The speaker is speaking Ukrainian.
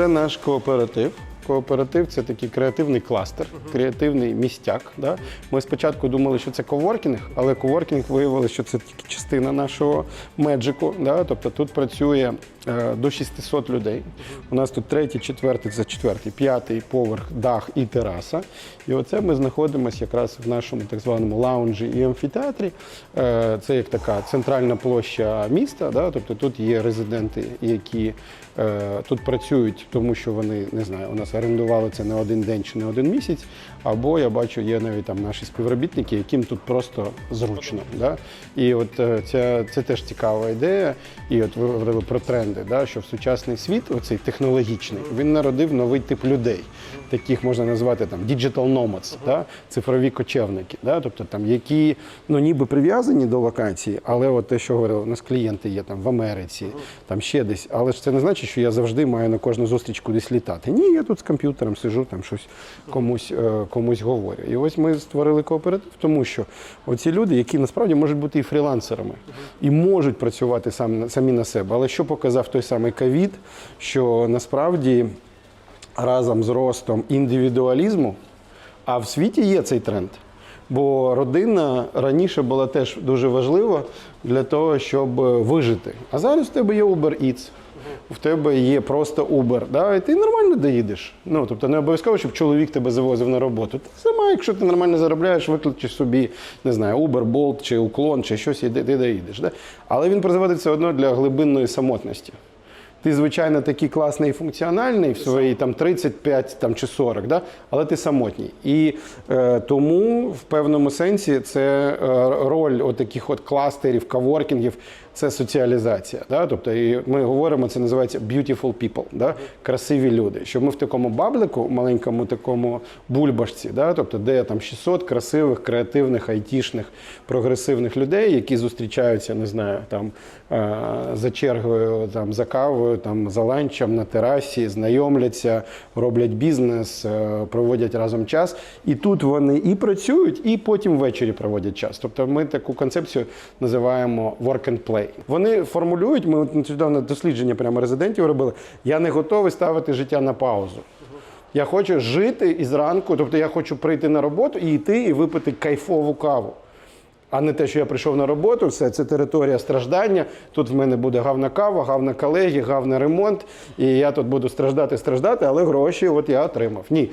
Оце наш кооператив. Кооператив це такий креативний кластер, креативний містяк. Да? Ми спочатку думали, що це коворкінг, але коворкінг виявилося, що це тільки частина нашого меджику. Да? Тобто тут працює е, до 600 людей. У нас тут третій, четвертий, це четвертий, п'ятий поверх, дах і тераса. І оце ми знаходимося якраз в нашому так званому лаунжі і амфітеатрі. Е, Це як така центральна площа міста. Да? Тобто тут є резиденти, які е, тут працюють, тому що вони не знаю, у нас орендували це на один день чи на один місяць. Або я бачу, є навіть там наші співробітники, яким тут просто зручно. Да? І от е, ця, це теж цікава ідея. І от ви говорили про тренди, да? що в сучасний світ, оцей технологічний, він народив новий тип людей. Таких можна назвати там digital nomads, да? цифрові кочевники, да? тобто там які ну ніби прив'язані до локації, але от те, що говорили, у нас клієнти є там в Америці, там ще десь. Але ж це не значить, що я завжди маю на кожну зустріч кудись літати. Ні, я тут комп'ютером сижу, там щось комусь, е, комусь говорю. І ось ми створили кооператив, тому що оці люди, які насправді можуть бути і фрілансерами, і можуть працювати сам, самі на себе. Але що показав той самий ковід, що насправді разом з ростом індивідуалізму, а в світі є цей тренд. Бо родина раніше була теж дуже важлива для того, щоб вижити. А зараз в тебе є Uber Eats, в тебе є просто Uber, да? і ти нормально доїдеш. Ну, тобто не обов'язково, щоб чоловік тебе завозив на роботу. Ти сама, якщо ти нормально заробляєш, викличеш собі, не знаю, Uber, Bolt чи уклон, чи щось, і ти доїдеш. Да? Але він призводить все одно для глибинної самотності. Ти, звичайно, такий класний і функціональний в своїй там 35 там, чи 40, да? але ти самотній. І е, тому в певному сенсі це е, роль от таких от кластерів, каворкінгів це соціалізація. Да? Тобто, і ми говоримо, це називається beautiful people, да? красиві люди. Що ми в такому баблику, маленькому такому бульбашці, да? тобто, де там 600 красивих, креативних, айтішних, прогресивних людей, які зустрічаються, не знаю, там е, за чергою, там за кавою, там за ланчем на терасі, знайомляться, роблять бізнес, е, проводять разом час. І тут вони і працюють, і потім ввечері проводять час. Тобто ми таку концепцію називаємо work and play. Вони формулюють, ми нещодавно дослідження прямо резидентів робили. Я не готовий ставити життя на паузу. Я хочу жити і зранку, тобто я хочу прийти на роботу і йти і випити кайфову каву. А не те, що я прийшов на роботу, все це територія страждання. Тут в мене буде гавна кава, гавна колеги, гавна ремонт, і я тут буду страждати, страждати, але гроші от я отримав. Ні.